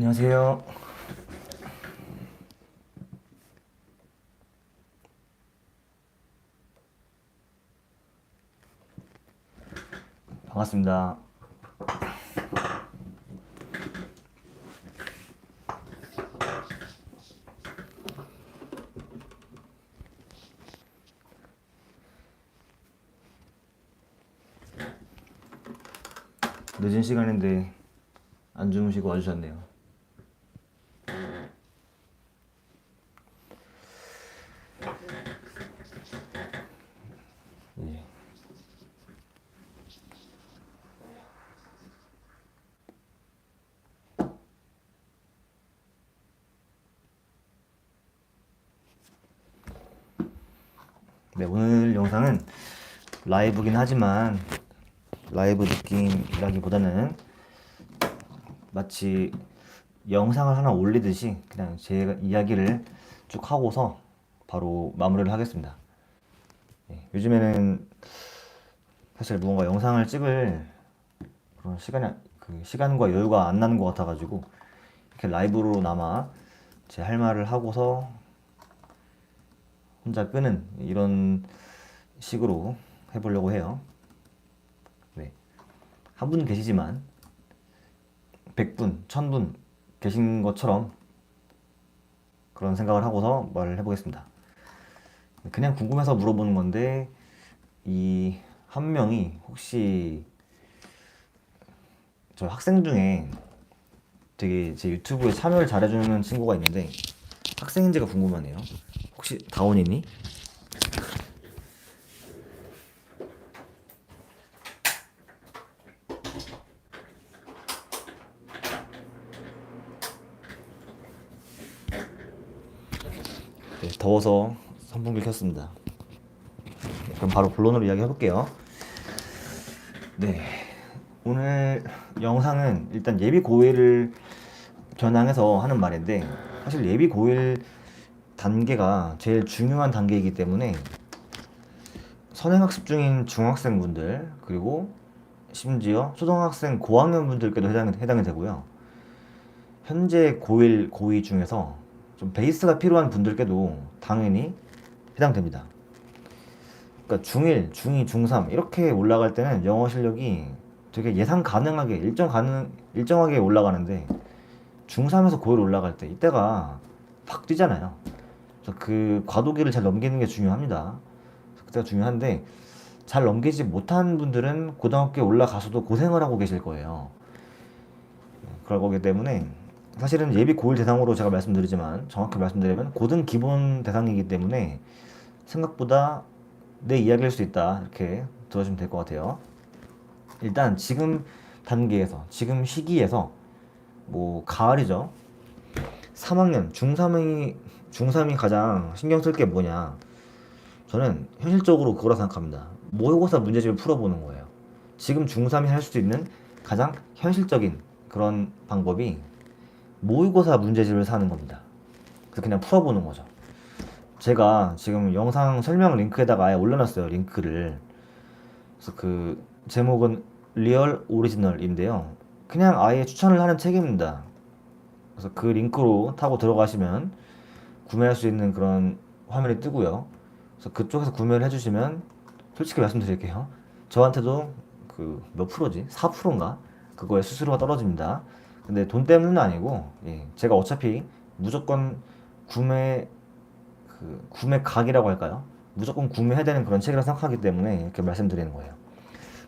안녕하세요. 반갑습니다. 늦은 시간인데 안 주무시고 와주셨네요. 네, 오늘 영상은 라이브긴 하지만 라이브 느낌이라기보다는 마치 영상을 하나 올리듯이 그냥 제 이야기를 쭉 하고서 바로 마무리를 하겠습니다. 예, 요즘에는 사실 무언가 영상을 찍을 그런 시간이 그 시간과 여유가 안 나는 것 같아가지고 이렇게 라이브로나마 제할 말을 하고서 혼자 끄는 이런 식으로 해보려고 해요. 네. 한 분 계시지만 100분, 1000분 계신 것처럼 그런 생각을 하고서 말을 해보겠습니다. 그냥 궁금해서 물어보는 건데 이 한 명이 혹시 저 학생 중에 되게 제 유튜브에 참여를 잘해주는 친구가 있는데 학생인지가 궁금하네요. 혹시 다운이니? 네, 더워서 선풍기를 켰습니다. 네, 그럼 바로 본론으로 이야기 해볼게요. 네, 오늘 영상은 일단 예비 고일을 겨냥해서 하는 말인데 사실 예비 고일 단계가 제일 중요한 단계이기 때문에 선행학습 중인 중학생분들 그리고 심지어 초등학생 고학년 분들께도 해당이, 해당이 되고요. 현재 고1, 고2 중에서 좀 베이스가 필요한 분들께도 당연히 해당됩니다. 그러니까 중1, 중2, 중3 이렇게 올라갈 때는 영어 실력이 되게 예상 가능하게 일정 가능 일정하게 올라가는데 중3에서 고1 올라갈 때 이때가 팍 뛰잖아요. 그래서 그 과도기를 잘 넘기는 게 중요합니다. 그때가 중요한데 잘 넘기지 못한 분들은 고등학교에 올라가서도 고생을 하고 계실 거예요. 그럴 거기 때문에 사실은 예비 고1 대상으로 제가 말씀드리지만 정확히 말씀드리면 고등 기본 대상이기 때문에 생각보다 내 이야기일 수 있다 이렇게 들어주시면 될 것 같아요. 일단 지금 단계에서 지금 시기에서 뭐 가을이죠. 3학년 중3이 중3이 가장 신경 쓸 게 뭐냐? 저는 현실적으로 그거라 생각합니다. 모의고사 문제집을 풀어보는 거예요. 지금 중3이 할 수 있는 가장 현실적인 그런 방법이 모의고사 문제집을 사는 겁니다. 그래서 그냥 풀어보는 거죠. 제가 지금 영상 설명 링크에다가 아예 올려놨어요. 링크를. 그래서 그 제목은 리얼 오리지널인데요. 그냥 아예 추천을 하는 책입니다. 그래서 그 링크로 타고 들어가시면 구매할 수 있는 그런 화면이 뜨고요. 그래서 그쪽에서 구매를 해주시면 솔직히 말씀드릴게요. 저한테도 그 몇 프로지? 4%인가? 그거에 수수료가 떨어집니다. 근데 돈 때문은 아니고 예, 제가 어차피 무조건 구매 그 구매 각이라고 할까요? 무조건 구매해야 되는 그런 책이라 생각하기 때문에 이렇게 말씀드리는 거예요.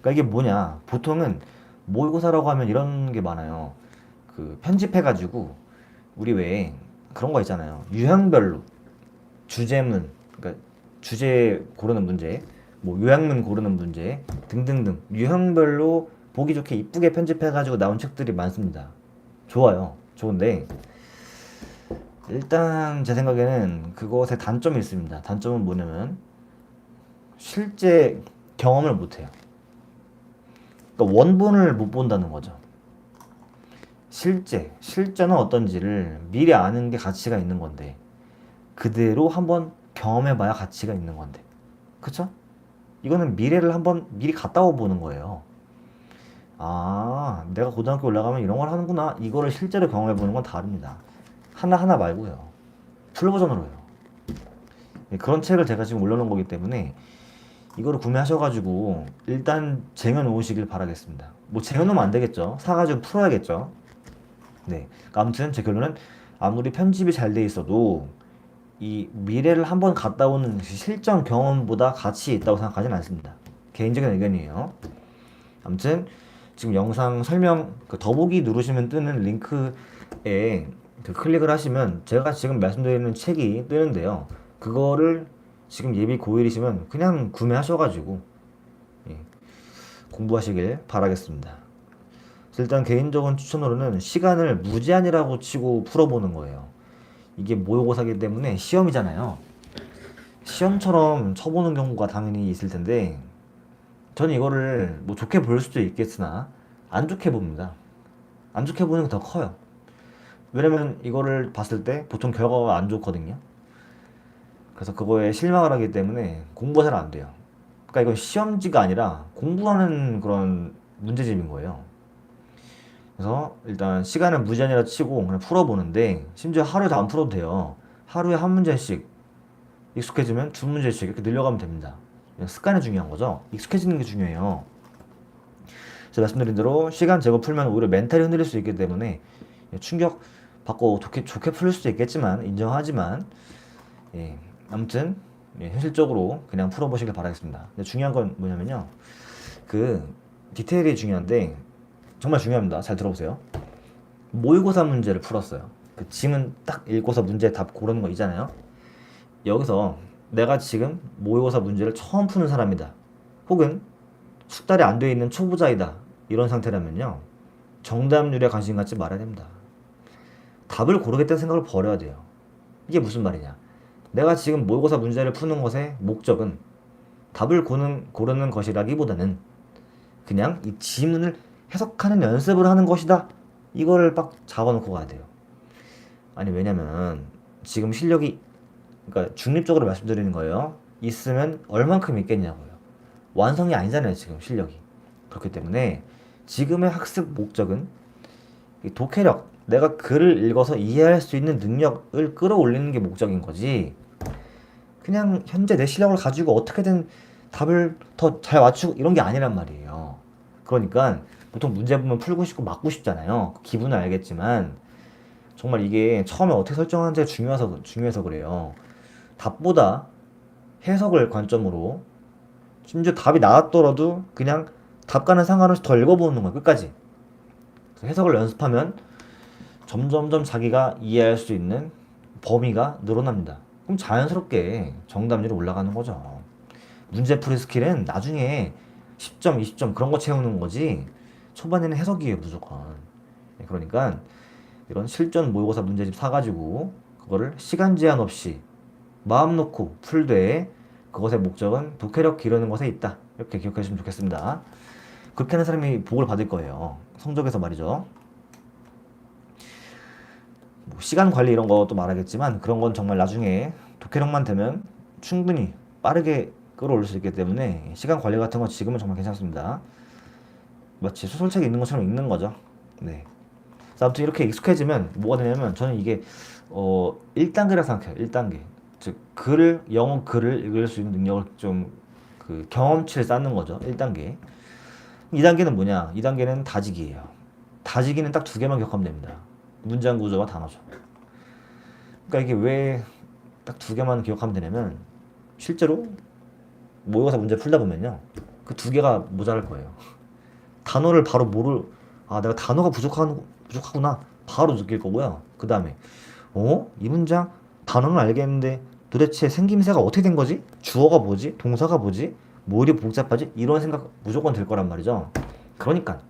그러니까 이게 뭐냐? 보통은 모의고사라고 하면 이런 게 많아요. 그 편집해가지고 우리 왜 그런 거 있잖아요. 유형별로 주제문, 그러니까 주제 고르는 문제, 뭐 요약문 고르는 문제 등등등 유형별로 보기 좋게 이쁘게 편집해가지고 나온 책들이 많습니다. 좋아요. 좋은데 일단 제 생각에는 그것의 단점이 있습니다. 단점은 뭐냐면 실제 경험을 못해요. 그러니까 원본을 못 본다는 거죠. 실제, 실제는 어떤지를 미리 아는 게 가치가 있는 건데 그대로 한번 경험해봐야 가치가 있는 건데 그쵸? 이거는 미래를 한번 미리 갔다 와 보는 거예요. 아, 내가 고등학교 올라가면 이런 걸 하는구나. 이거를 실제로 경험해 보는 건 다릅니다. 하나하나 말고요. 풀버전으로요. 예, 그런 책을 제가 지금 올려놓은 거기 때문에 이거를 구매하셔가지고 일단 쟁여놓으시길 바라겠습니다. 뭐 쟁여놓으면 안 되겠죠. 사가지고 풀어야겠죠. 네. 그러니까 아무튼 제 결론은 아무리 편집이 잘 돼 있어도 이 미래를 한번 갔다 오는 실전 경험보다 가치 있다고 생각하지는 않습니다. 개인적인 의견이에요. 아무튼 지금 영상 설명 그 더보기 누르시면 뜨는 링크에 그 클릭을 하시면 제가 지금 말씀드리는 책이 뜨는데요. 그거를 지금 예비 고1이시면 그냥 구매하셔가지고 예, 공부하시길 바라겠습니다. 일단 개인적인 추천으로는 시간을 무제한이라고 치고 풀어보는 거예요. 이게 모의고사기 때문에 시험이잖아요. 시험처럼 쳐보는 경우가 당연히 있을 텐데 저는 이거를 뭐 좋게 볼 수도 있겠으나 안 좋게 봅니다. 안 좋게 보는 게 더 커요. 왜냐면 이거를 봤을 때 보통 결과가 안 좋거든요. 그래서 그거에 실망을 하기 때문에 공부가 잘 안 돼요. 그러니까 이건 시험지가 아니라 공부하는 그런 문제집인 거예요. 그래서 일단 시간을 무제한이라 치고 그냥 풀어보는데 심지어 하루에도 안 풀어도 돼요. 하루에 한 문제씩 익숙해지면 두 문제씩 이렇게 늘려가면 됩니다. 습관이 중요한 거죠. 익숙해지는 게 중요해요. 제가 말씀드린 대로 시간 제거 풀면 오히려 멘탈이 흔들릴 수 있기 때문에 충격 받고 좋게 좋게 풀릴 수도 있겠지만 인정하지만 예, 아무튼 예, 현실적으로 그냥 풀어보시길 바라겠습니다. 근데 중요한 건 뭐냐면요, 그 디테일이 중요한데 정말 중요합니다. 잘 들어보세요. 모의고사 문제를 풀었어요. 그 지문 딱 읽고서 문제 답 고르는 거 있잖아요. 여기서 내가 지금 모의고사 문제를 처음 푸는 사람이다. 혹은 숙달이 안 돼 있는 초보자이다. 이런 상태라면요. 정답률에 관심 갖지 말아야 됩니다. 답을 고르겠다는 생각을 버려야 돼요. 이게 무슨 말이냐? 내가 지금 모의고사 문제를 푸는 것의 목적은 답을 고르는, 고르는 것이라기보다는 그냥 이 지문을 해석하는 연습을 하는 것이다. 이거를 딱 잡아놓고 가야 돼요. 아니 왜냐면 지금 실력이 그러니까 중립적으로 말씀드리는 거예요. 있으면 얼만큼 있겠냐고요. 완성이 아니잖아요 지금 실력이. 그렇기 때문에 지금의 학습 목적은 이 독해력, 내가 글을 읽어서 이해할 수 있는 능력을 끌어올리는 게 목적인 거지. 그냥 현재 내 실력을 가지고 어떻게든 답을 더 잘 맞추고 이런 게 아니란 말이에요. 그러니까 보통 문제 보면 풀고 싶고 맞고 싶잖아요. 기분은 알겠지만 정말 이게 처음에 어떻게 설정하는지가 중요해서 중요해서 그래요. 답보다 해석을 관점으로 심지어 답이 나왔더라도 그냥 답과는 상관없이 더 읽어보는 거야 끝까지. 해석을 연습하면 점점점 자기가 이해할 수 있는 범위가 늘어납니다. 그럼 자연스럽게 정답률이 올라가는 거죠. 문제풀이 스킬은 나중에 10점, 20점 그런 거 채우는 거지 초반에는 해석이에요 무조건. 네, 그러니까 이런 실전 모의고사 문제집 사가지고 그거를 시간 제한 없이 마음 놓고 풀되 그것의 목적은 독해력 기르는 것에 있다. 이렇게 기억하시면 좋겠습니다. 그렇게 하는 사람이 복을 받을 거예요. 성적에서 말이죠. 뭐 시간 관리 이런 것도 말하겠지만 그런 건 정말 나중에 독해력만 되면 충분히 빠르게 끌어올릴 수 있기 때문에 시간 관리 같은 건 지금은 정말 괜찮습니다. 마치 소설책에 있는 것처럼 읽는 거죠. 네. 아무튼 이렇게 익숙해지면 뭐가 되냐면 저는 이게 어 1단계라 생각해요. 1단계. 즉 글을 영어 글을 읽을 수 있는 능력을 좀 그 경험치를 쌓는 거죠. 1단계. 2단계는 뭐냐? 2단계는 다지기예요. 다지기는 딱 두 개만 기억하면 됩니다. 문장 구조와 단어죠. 그러니까 이게 왜 딱 두 개만 기억하면 되냐면 실제로 모의고사 문제 풀다 보면요. 그 두 개가 모자랄 거예요. 단어를 바로 모를 아 내가 단어가 부족한 부족하구나 바로 느낄 거고요. 그 다음에 어? 이 문장 단어는 알겠는데 도대체 생김새가 어떻게 된 거지? 주어가 뭐지? 동사가 뭐지? 뭐 이리 복잡하지? 이런 생각 무조건 들 거란 말이죠. 그러니까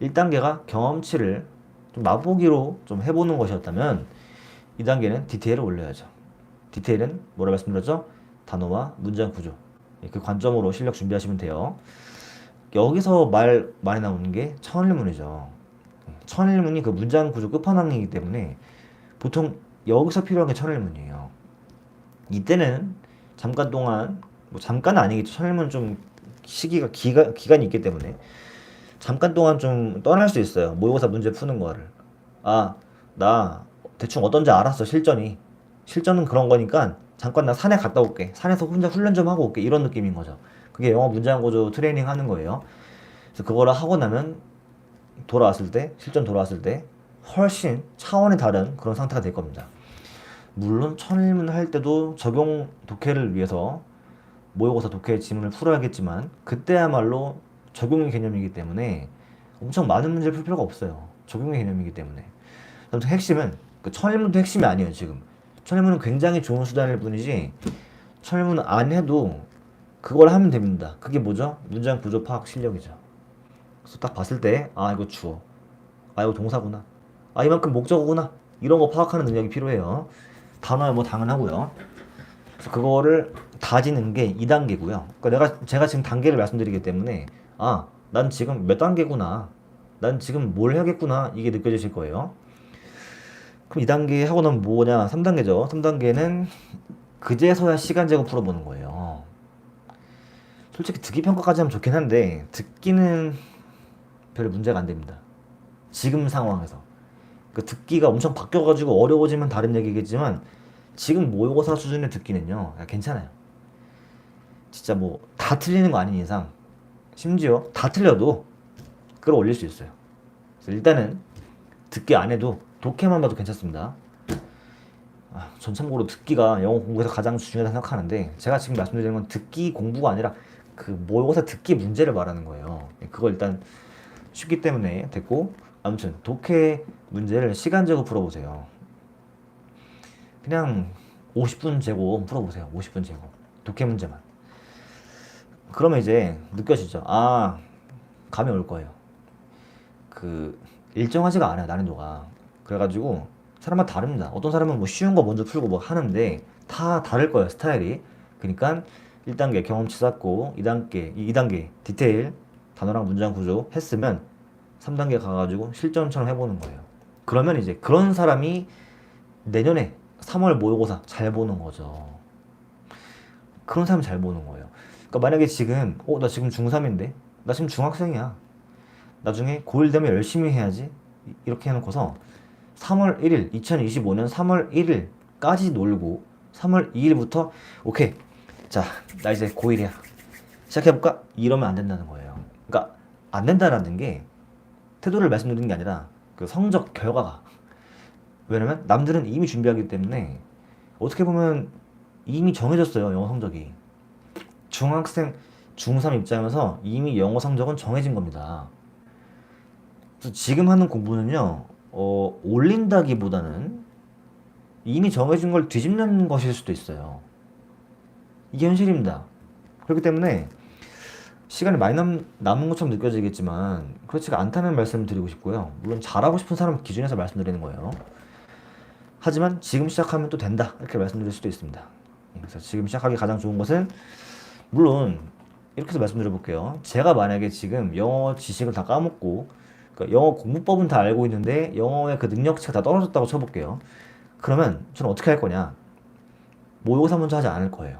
1단계가 경험치를 좀 맛보기로 좀 해보는 것이었다면 2단계는 디테일을 올려야죠. 디테일은 뭐라 말씀드렸죠? 단어와 문장 구조. 예, 그 관점으로 실력 준비하시면 돼요. 여기서 말 많이 나오는 게 천일문이죠. 천일문이 그 문장 구조 끝판왕이기 때문에 보통 여기서 필요한 게 천일문이에요. 이때는 잠깐 동안 뭐 잠깐은 아니겠죠. 천일문 좀 시기가 기가, 기간이 있기 때문에 잠깐 동안 좀 떠날 수 있어요. 모의고사 문제 푸는 거를. 아, 나 대충 어떤지 알았어, 실전이. 실전은 그런 거니까 잠깐 나 산에 갔다 올게. 산에서 혼자 훈련 좀 하고 올게. 이런 느낌인 거죠. 그게 영어 문장 구조 트레이닝 하는 거예요. 그래서 그거를 하고 나면 돌아왔을 때, 실전 돌아왔을 때 훨씬 차원이 다른 그런 상태가 될 겁니다. 물론 천일문 할 때도 적용 독해를 위해서 모의고사 독해 지문을 풀어야겠지만 그때야말로 적용의 개념이기 때문에 엄청 많은 문제를 풀 필요가 없어요. 적용의 개념이기 때문에. 아무튼 핵심은 그 천일문도 핵심이 아니에요 지금. 천일문은 굉장히 좋은 수단일 뿐이지 천일문 안 해도 그걸 하면 됩니다. 그게 뭐죠? 문장 구조 파악 실력이죠. 그래서 딱 봤을 때 아 이거 주어, 아 이거 동사구나, 아 이만큼 목적어구나 이런 거 파악하는 능력이 필요해요. 단어야 뭐 당연하고요. 그래서 그거를 다지는 게 2단계고요. 그러니까 내가 제가 지금 단계를 말씀드리기 때문에 아, 난 지금 몇 단계구나. 난 지금 뭘 해야겠구나. 이게 느껴지실 거예요. 그럼 2단계 하고 나면 뭐냐? 3단계죠. 3단계는 그제서야 시간 제거 풀어보는 거예요. 솔직히 듣기 평가까지 하면 좋긴 한데 듣기는 별 문제가 안 됩니다. 지금 상황에서. 그 듣기가 엄청 바뀌어가지고 어려워지면 다른 얘기겠지만 지금 모의고사 수준의 듣기는요 야, 괜찮아요. 진짜 뭐 다 틀리는 거 아닌 이상 심지어 다 틀려도 끌어올릴 수 있어요. 일단은 듣기 안 해도 독해만 봐도 괜찮습니다. 아, 전 참고로 듣기가 영어 공부에서 가장 중요하다 생각하는데 제가 지금 말씀드리는 건 듣기 공부가 아니라 그 모의고사 듣기 문제를 말하는 거예요. 그걸 일단 쉽기 때문에 됐고 아무튼 독해 문제를 시간제고 풀어보세요. 그냥 50분 제고 풀어보세요. 50분 제고 독해 문제만. 그러면 이제 느껴지죠. 아 감이 올 거예요. 그 일정하지가 않아요 난이도가. 그래가지고 사람마다 다릅니다. 어떤 사람은 뭐 쉬운 거 먼저 풀고 뭐 하는데 다 다를 거예요 스타일이. 그러니까 1단계 경험치 쌓고 2단계 2단계 디테일 단어랑 문장 구조 했으면 3단계 가가지고 실전처럼 해보는 거예요. 그러면 이제 그런 사람이 내년에 3월 모의고사 잘 보는 거죠. 그런 사람 잘 보는 거예요. 그러니까 만약에 지금 어 나 지금 중3인데 나 지금 중학생이야. 나중에 고1 되면 열심히 해야지. 이- 이렇게 해놓고서 3월 1일 2025년 3월 1일까지 놀고 3월 2일부터 오케이 자 나 이제 고1이야 시작해볼까? 이러면 안 된다는 거예요. 그러니까 안 된다라는 게 태도를 말씀드리는 게 아니라 그 성적 결과가 왜냐면 남들은 이미 준비하기 때문에 어떻게 보면 이미 정해졌어요 영어 성적이 중학생 중3 입장에서 이미 영어 성적은 정해진 겁니다 그래서 지금 하는 공부는요 어, 올린다기보다는 이미 정해진 걸 뒤집는 것일 수도 있어요 이게 현실입니다 그렇기 때문에 시간이 많이 남, 남은 것처럼 느껴지겠지만 그렇지가 않다는 말씀을 드리고 싶고요. 물론 잘하고 싶은 사람 기준에서 말씀드리는 거예요. 하지만 지금 시작하면 또 된다 이렇게 말씀드릴 수도 있습니다. 예, 그래서 지금 시작하기 가장 좋은 것은 물론 이렇게 해서 말씀드려 볼게요. 제가 만약에 지금 영어 지식을 다 까먹고 그러니까 영어 공부법은 다 알고 있는데 영어의 그 능력치가 다 떨어졌다고 쳐볼게요. 그러면 저는 어떻게 할 거냐? 모의고사 먼저 하지 않을 거예요.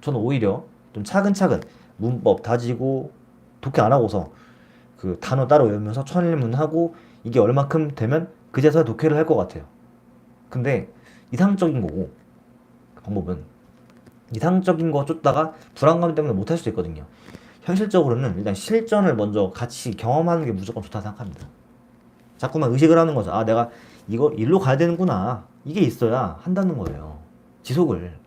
저는 오히려 좀 차근차근 문법 다지고 독해 안 하고서 그 단어 따로 외우면서 천일문 하고 이게 얼마큼 되면 그제서야 독해를 할 것 같아요. 근데 이상적인 거고 그 방법은 이상적인 거 쫓다가 불안감 때문에 못할 수도 있거든요. 현실적으로는 일단 실전을 먼저 같이 경험하는 게 무조건 좋다 생각합니다. 자꾸만 의식을 하는 거죠. 아, 내가 이거 일로 가야 되는구나. 이게 있어야 한다는 거예요. 지속을.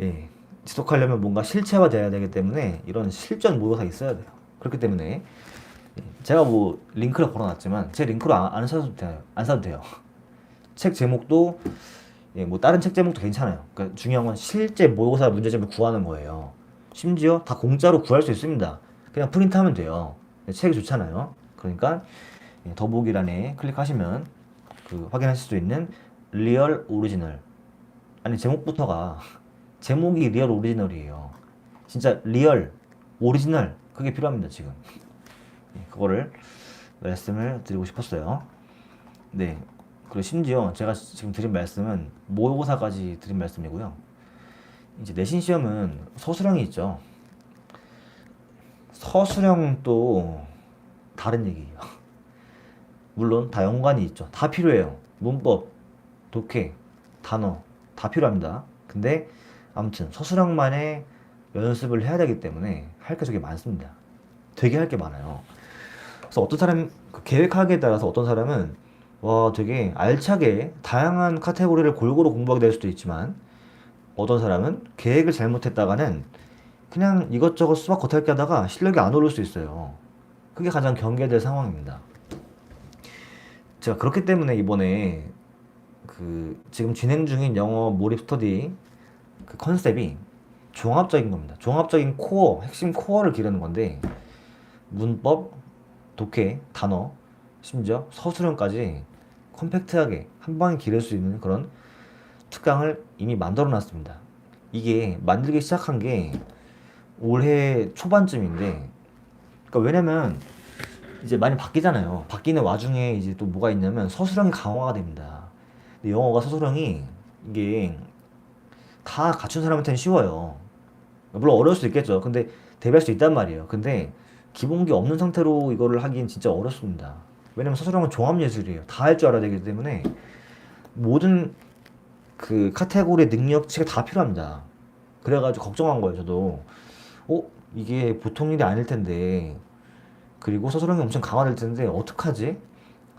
예. 지속하려면 뭔가 실체화 돼야 되기 때문에 이런 실전 모의고사 있어야 돼요. 그렇기 때문에 예, 제가 뭐 링크를 걸어놨지만 제 링크로 안, 안 사도 돼요. 안 사도 돼요. 책 제목도 예, 뭐 다른 책 제목도 괜찮아요. 그러니까 중요한 건 실제 모의고사 문제점을 구하는 거예요. 심지어 다 공짜로 구할 수 있습니다. 그냥 프린트하면 돼요. 예, 책이 좋잖아요. 그러니까 예, 더보기란에 클릭하시면 그 확인하실 수 있는 리얼 오리지널 아니 제목부터가 제목이 리얼 오리지널이에요. 진짜 리얼 오리지널 그게 필요합니다 지금. 예, 그거를 말씀을 드리고 싶었어요. 네. 그리고 심지어 제가 지금 드린 말씀은 모의고사까지 드린 말씀이고요. 이제 내신 시험은 서술형이 있죠. 서술형도 다른 얘기예요. 물론 다 연관이 있죠. 다 필요해요. 문법, 독해, 단어 다 필요합니다. 근데 아무튼 서술형만의 연습을 해야 되기 때문에 할 게 되게 많습니다. 되게 할 게 많아요. 그래서 어떤 사람 그 계획하기에 따라서 어떤 사람은 와 되게 알차게 다양한 카테고리를 골고루 공부하게 될 수도 있지만 어떤 사람은 계획을 잘못했다가는 그냥 이것저것 수학 겉핥기 하다가 실력이 안 오를 수 있어요. 그게 가장 경계될 상황입니다. 제가 그렇기 때문에 이번에 그 지금 진행 중인 영어 몰입 스터디 그 컨셉이 종합적인 겁니다. 종합적인 코어, 핵심 코어를 기르는 건데 문법, 독해, 단어, 심지어 서술형까지 컴팩트하게 한 방에 기를 수 있는 그런 특강을 이미 만들어 놨습니다. 이게 만들기 시작한 게 올해 초반쯤인데 그러니까 왜냐면 이제 많이 바뀌잖아요. 바뀌는 와중에 이제 또 뭐가 있냐면 서술형이 강화가 됩니다. 근데 영어가 서술형이 이게 다 갖춘 사람한테는 쉬워요. 물론 어려울 수 있겠죠. 근데 대비할 수 있단 말이에요. 근데 기본기 없는 상태로 이거를 하긴 진짜 어렵습니다. 왜냐면 서술형은 종합 예술이에요. 다 할 줄 알아야 되기 때문에 모든 그 카테고리 능력치가 다 필요합니다. 그래가지고 걱정한 거예요. 저도 어 이게 보통 일이 아닐 텐데 그리고 서술형이 엄청 강화될 텐데 어떡하지?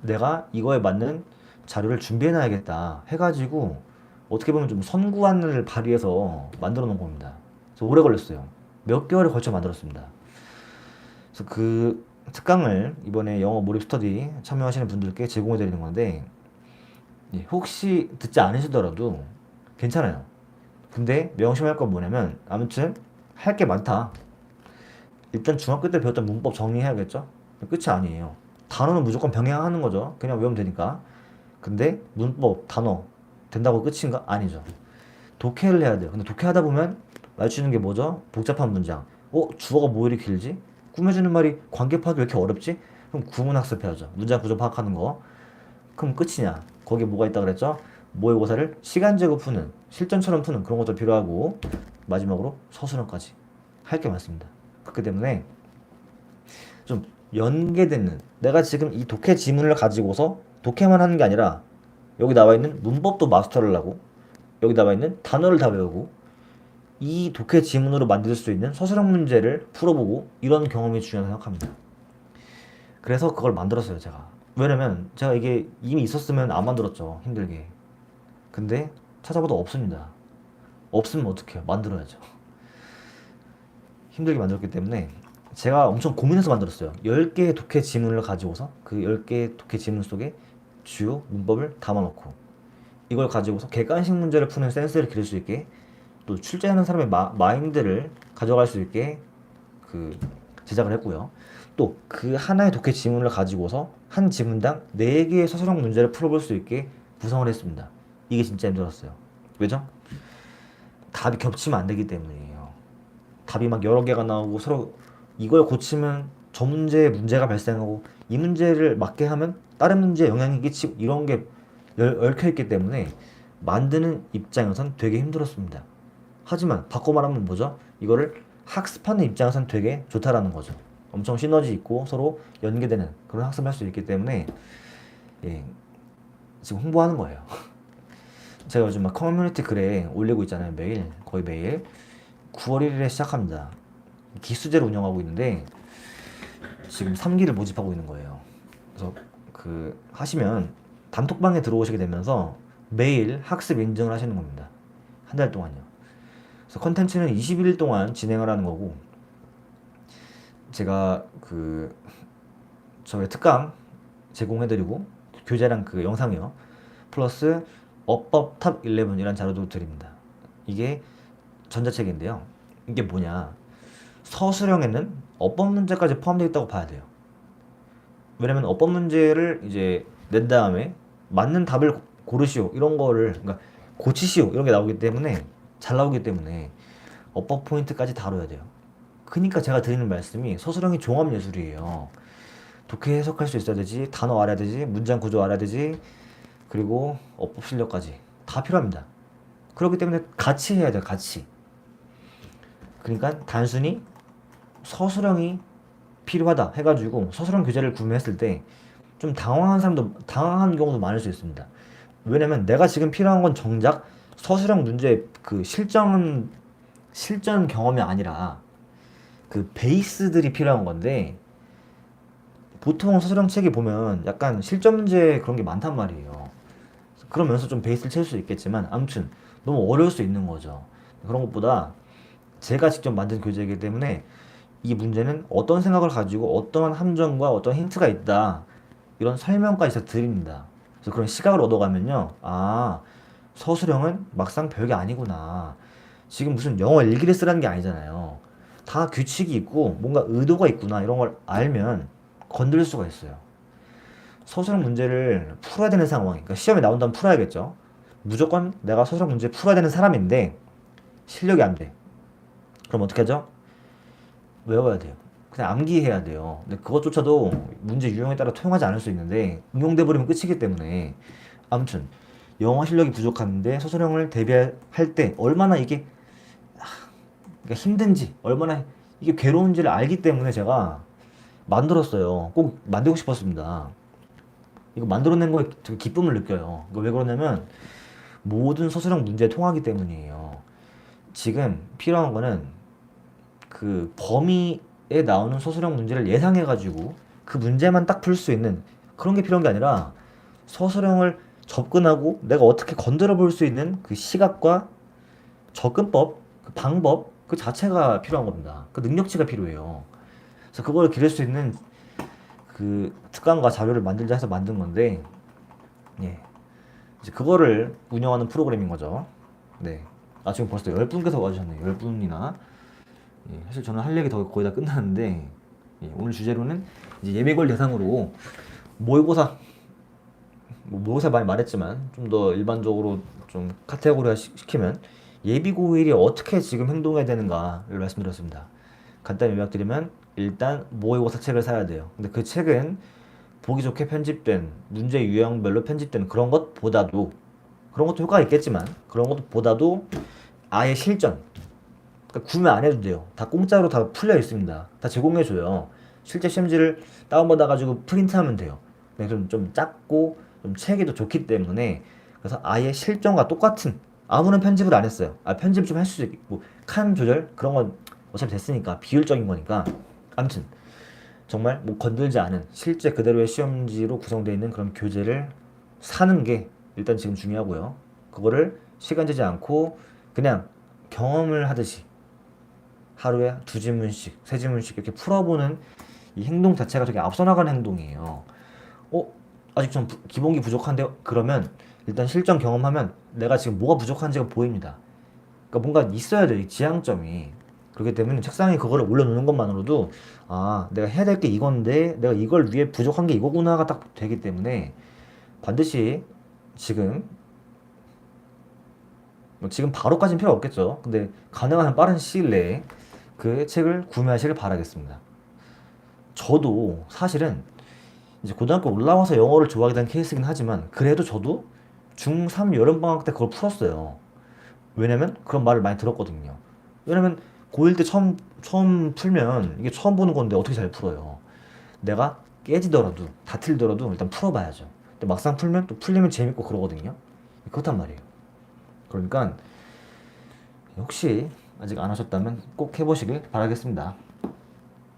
내가 이거에 맞는 자료를 준비해놔야겠다 해가지고 어떻게 보면 좀 선구안을 발휘해서 만들어 놓은 겁니다. 그래서 오래 걸렸어요. 몇 개월에 걸쳐 만들었습니다. 그래서 그 특강을 이번에 영어 몰입 스터디 참여하시는 분들께 제공해 드리는 건데 예, 혹시 듣지 않으시더라도 괜찮아요. 근데 명심할 건 뭐냐면 아무튼 할 게 많다. 일단 중학교 때 배웠던 문법 정리해야겠죠? 끝이 아니에요. 단어는 무조건 병행하는 거죠. 그냥 외우면 되니까. 근데 문법, 단어 된다고 끝인가? 아니죠. 독해를 해야 돼요. 근데 독해하다 보면 마주치는 게 뭐죠? 복잡한 문장. 어? 주어가 뭐 이리 길지? 꾸며주는 말이 관계 파악이 왜 이렇게 어렵지? 그럼 구문 학습 해야죠. 문장 구조 파악하는 거. 그럼 끝이냐? 거기에 뭐가 있다 그랬죠? 모의고사를 시간제고 푸는, 실전처럼 푸는 그런 것도 필요하고 마지막으로 서술형까지 할 게 많습니다. 그렇기 때문에 좀 연계되는 내가 지금 이 독해 지문을 가지고서 독해만 하는 게 아니라 여기 나와 있는 문법도 마스터를 하고 여기 나와 있는 단어를 다 외우고 이 독해 지문으로 만들 수 있는 서술형 문제를 풀어보고 이런 경험이 중요하다고 생각합니다. 그래서 그걸 만들었어요, 제가. 왜냐면 제가 이게 이미 있었으면 안 만들었죠, 힘들게. 근데 찾아봐도 없습니다. 없으면 어떡해요? 만들어야죠. 힘들게 만들었기 때문에 제가 엄청 고민해서 만들었어요. 10개의 독해 지문을 가지고서 그 10개의 독해 지문 속에 주요 문법을 담아놓고 이걸 가지고서 객관식 문제를 푸는 센스를 기를 수 있게 또 출제하는 사람의 마, 마인드를 가져갈 수 있게 그 제작을 했고요. 또 그 하나의 독해 지문을 가지고서 한 지문당 4개의 서술형 문제를 풀어볼 수 있게 구성을 했습니다. 이게 진짜 힘들었어요. 왜죠? 답이 겹치면 안 되기 때문이에요. 답이 막 여러 개가 나오고 서로 이걸 고치면 저 문제에 문제가 발생하고 이 문제를 맞게 하면 다른 문제에 영향이 끼치고 이런 게 열- 얽혀 있기 때문에 만드는 입장에선 되게 힘들었습니다. 하지만 바꿔 말하면 뭐죠? 이거를 학습하는 입장에선 되게 좋다라는 거죠. 엄청 시너지 있고 서로 연계되는 그런 학습을 할 수 있기 때문에 예, 지금 홍보하는 거예요. 제가 요즘 막 커뮤니티 글에 올리고 있잖아요. 매일 거의 매일 9월 1일에 시작합니다. 기수제를 운영하고 있는데 지금 3기를 모집하고 있는 거예요. 그래서 그 하시면 단톡방에 들어오시게 되면서 매일 학습 인증을 하시는 겁니다. 한 달 동안요. 그래서 컨텐츠는 21일 동안 진행을 하는 거고 제가 그 저의 특강 제공해드리고 교재랑 그 영상이요. 플러스 어법 탑 11이라는 자료도 드립니다. 이게 전자책인데요. 이게 뭐냐? 서술형에는 어법 문제까지 포함되어 있다고 봐야 돼요. 왜냐면 어법 문제를 이제 낸 다음에 맞는 답을 고- 고르시오 이런 거를 그러니까 고치시오 이런 게 나오기 때문에 잘 나오기 때문에 어법 포인트까지 다뤄야 돼요. 그러니까 제가 드리는 말씀이 서술형이 종합 예술이에요. 독해 해석할 수 있어야 되지, 단어 알아야 되지, 문장 구조 알아야 되지, 그리고 어법 실력까지 다 필요합니다. 그렇기 때문에 같이 해야 돼요, 같이. 그러니까 단순히 서술형이 필요하다 해가지고 서술형 교재를 구매했을 때 좀 당황한 사람도 당황한 경우도 많을 수 있습니다. 왜냐면 내가 지금 필요한 건 정작 서술형 문제 그 실전 실전 경험이 아니라 그 베이스들이 필요한 건데 보통 서술형 책에 보면 약간 실전 문제 그런 게 많단 말이에요. 그러면서 좀 베이스를 채울 수 있겠지만 아무튼 너무 어려울 수 있는 거죠. 그런 것보다 제가 직접 만든 교재이기 때문에 이 문제는 어떤 생각을 가지고 어떠한 함정과 어떤 힌트가 있다 이런 설명까지 다 드립니다. 그래서 그런 시각을 얻어가면요, 아 서술형은 막상 별게 아니구나. 지금 무슨 영어 일기를 쓰라는 게 아니잖아요. 다 규칙이 있고 뭔가 의도가 있구나 이런 걸 알면 건들 수가 있어요. 서술형 문제를 풀어야 되는 상황, 그러니까 시험에 나온다면 풀어야겠죠. 무조건 내가 서술형 문제 풀어야 되는 사람인데 실력이 안 돼. 그럼 어떻게 하죠? 외워야 돼요. 그냥 암기해야 돼요. 근데 그것조차도 문제 유형에 따라 통하지 않을 수 있는데 응용돼 버리면 끝이기 때문에 아무튼 영어 실력이 부족한데 서술형을 대비할 때 얼마나 이게 아, 그러니까 힘든지 얼마나 이게 괴로운지를 알기 때문에 제가 만들었어요. 꼭 만들고 싶었습니다. 이거 만들어낸 거에 되게 기쁨을 느껴요. 이거 왜 그러냐면 모든 서술형 문제에 통하기 때문이에요. 지금 필요한 거는 그 범위에 나오는 서술형 문제를 예상해가지고 그 문제만 딱 풀 수 있는 그런 게 필요한 게 아니라 서술형을 접근하고 내가 어떻게 건드려 볼 수 있는 그 시각과 접근법, 그 방법 그 자체가 필요한 겁니다. 그 능력치가 필요해요. 그래서 그걸 기를 수 있는 그 특강과 자료를 만들자 해서 만든 건데, 예. 이제 그거를 운영하는 프로그램인 거죠. 네. 아, 지금 벌써 10분께서 와주셨네요. 10분이나. 예, 사실 저는 할 얘기 더 거의 다 끝났는데, 예, 오늘 주제로는 이제 예비골 대상으로 모의고사, 뭐 모의고사 많이 말했지만, 좀 더 일반적으로 좀 카테고리화 시- 시키면, 예비고일이 어떻게 지금 행동해야 되는가를 말씀드렸습니다. 간단히 요약드리면, 일단 모의고사 책을 사야 돼요. 근데 그 책은 보기 좋게 편집된 문제 유형별로 편집된 그런 것보다도 그런 것도 효과가 있겠지만 그런 것보다도 아예 실전 그러니까 구매 안 해도 돼요. 다 공짜로 다 풀려 있습니다. 다 제공해 줘요. 실제 시험지를 다운받아 가지고 프린트하면 돼요. 근데 좀, 좀 작고 좀 체기도 좋기 때문에 그래서 아예 실전과 똑같은 아무런 편집을 안 했어요. 아 편집 좀 할수 있고 칸 조절 그런 건 어차피 됐으니까 비율적인 거니까 아무튼 정말 뭐 건들지 않은 실제 그대로의 시험지로 구성되어 있는 그런 교재를 사는 게 일단 지금 중요하고요. 그거를 시간 재지 않고 그냥 경험을 하듯이 하루에 두 지문씩, 세 지문씩 이렇게 풀어보는 이 행동 자체가 되게 앞서 나가는 행동이에요. 어? 아직 좀 부- 기본기 부족한데 그러면 일단 실전 경험하면 내가 지금 뭐가 부족한지가 보입니다. 그러니까 뭔가 있어야 돼, 이 지향점이. 그렇기 때문에 책상에 그거를 올려놓는 것만으로도 아, 내가 해야 될 게 이건데 내가 이걸 위해 부족한 게 이거구나가 딱 되기 때문에 반드시 지금 뭐 지금 바로까지는 필요 없겠죠. 근데 가능한 한 빠른 시일 내에 그 책을 구매하시길 바라겠습니다. 저도 사실은 이제 고등학교 올라와서 영어를 좋아하게 된 케이스긴 하지만 그래도 저도 중3 여름방학 때 그걸 풀었어요. 왜냐면 그런 말을 많이 들었거든요. 왜냐면 고1 때 처음, 처음 풀면 이게 처음 보는 건데 어떻게 잘 풀어요. 내가 깨지더라도, 다틀더라도 일단 풀어봐야죠. 근데 막상 풀면 또 풀리면 재밌고 그러거든요. 그렇단 말이에요. 그러니까 혹시 아직 안 하셨다면 꼭 해보시길 바라겠습니다.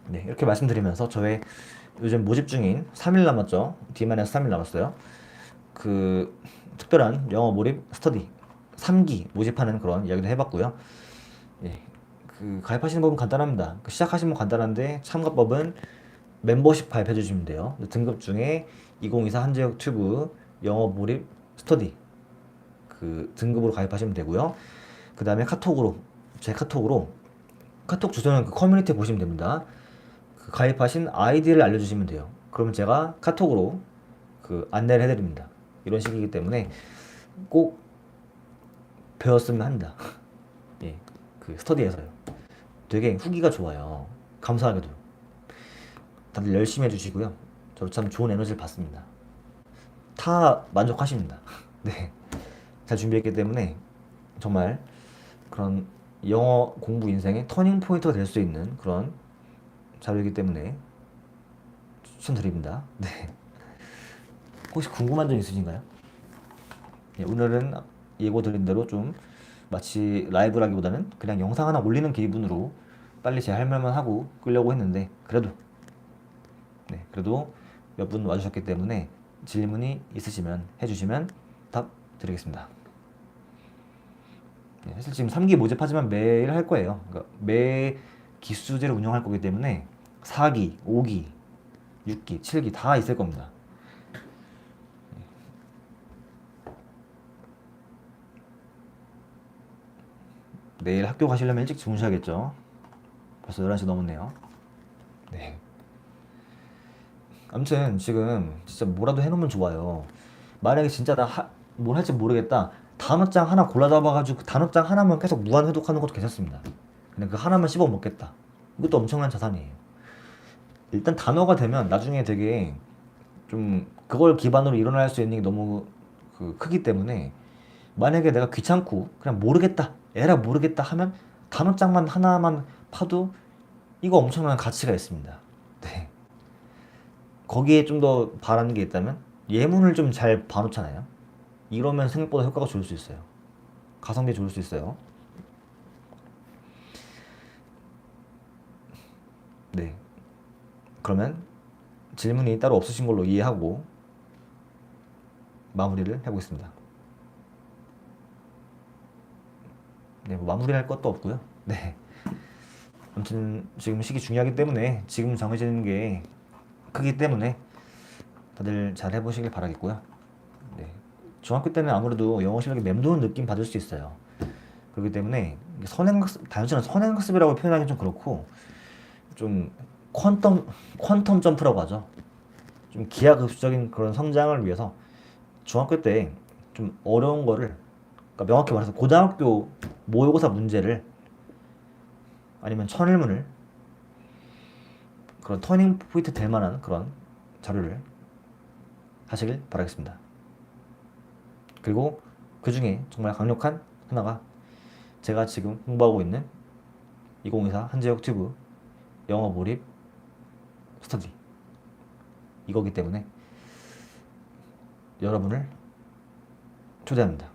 네, 이렇게 말씀드리면서 저의 요즘 모집 중인 3일 남았죠. D-3일 남았어요. 그 특별한 영어 몰입 스터디 3기 모집하는 그런 이야기도 해봤고요. 예, 그 가입하시는 법은 간단합니다. 그 시작하시면 간단한데 참가법은 멤버십 가입해 주시면 돼요. 등급 중에 2024 한재혁 튜브 영어 몰입 스터디 그 등급으로 가입하시면 되고요. 그 다음에 카톡으로 제 카톡으로 카톡 주소는 그 커뮤니티 보시면 됩니다. 그 가입하신 아이디를 알려주시면 돼요. 그러면 제가 카톡으로 그 안내를 해드립니다. 이런 식이기 때문에 꼭 배웠으면 합니다. 예, 그 스터디에서요. 되게 후기가 좋아요. 감사하게도. 다들 열심히 해주시고요. 저도 참 좋은 에너지를 받습니다. 다 만족하십니다. 네. 잘 준비했기 때문에 정말 그런 영어 공부 인생의 터닝 포인트가 될 수 있는 그런 자료이기 때문에 추천드립니다. 네. 혹시 궁금한 점 있으신가요? 예, 오늘은 예고 드린 대로 좀 마치 라이브라기보다는 그냥 영상 하나 올리는 기분으로 빨리 제 할 말만 하고 끄려고 했는데 그래도 네 그래도 몇 분 와주셨기 때문에 질문이 있으시면 해주시면 답 드리겠습니다. 네, 사실 지금 3기 모집하지만 매일 할 거예요. 그러니까 매 기수제를 운영할 거기 때문에 4기, 5기, 6기, 7기 다 있을 겁니다. 내일 학교 가시려면 일찍 주무셔야겠죠. 벌써 11시 넘었네요. 네. 아무튼 지금 진짜 뭐라도 해놓으면 좋아요. 만약에 진짜 나뭘 할지 모르겠다. 단어장 하나 골라 잡아가지고 그 단어장 하나만 계속 무한 회독하는 것도 괜찮습니다. 그냥 그 하나만 씹어 먹겠다. 이것도 엄청난 자산이에요. 일단 단어가 되면 나중에 되게 좀 그걸 기반으로 일어날 수 있는 게 너무 그 크기 때문에 만약에 내가 귀찮고 그냥 모르겠다 에라 모르겠다 하면 단어장만 하나만 파도 이거 엄청난 가치가 있습니다. 네. 거기에 좀 더 바라는 게 있다면 예문을 좀 잘 봐놓잖아요. 이러면 생각보다 효과가 좋을 수 있어요. 가성비 좋을 수 있어요. 네. 그러면 질문이 따로 없으신 걸로 이해하고 마무리를 해보겠습니다. 네, 뭐 마무리할 것도 없고요. 네. 아무튼 지금 시기 중요하기 때문에 지금 정해지는 게 크기 때문에 다들 잘 해보시길 바라겠고요. 네. 중학교 때는 아무래도 영어 실력이 맴도는 느낌 받을 수 있어요. 그렇기 때문에 선행학습, 단순한 선행학습이라고 표현하기 좀 그렇고 좀 퀀텀 퀀텀 점프라고 하죠. 좀 기하급수적인 그런 성장을 위해서 중학교 때 좀 어려운 거를 그러니까 명확히 말해서 고등학교 모의고사 문제를 아니면 천일문을 그런 터닝 포인트 될 만한 그런 자료를 하시길 바라겠습니다. 그리고 그 중에 정말 강력한 하나가 제가 지금 홍보하고 있는 2024 한재혁 튜브 영어 몰입 스터디 이거기 때문에 여러분을 초대합니다.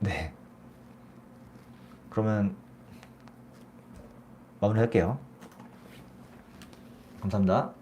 네. 그러면 마무리할게요. 감사합니다.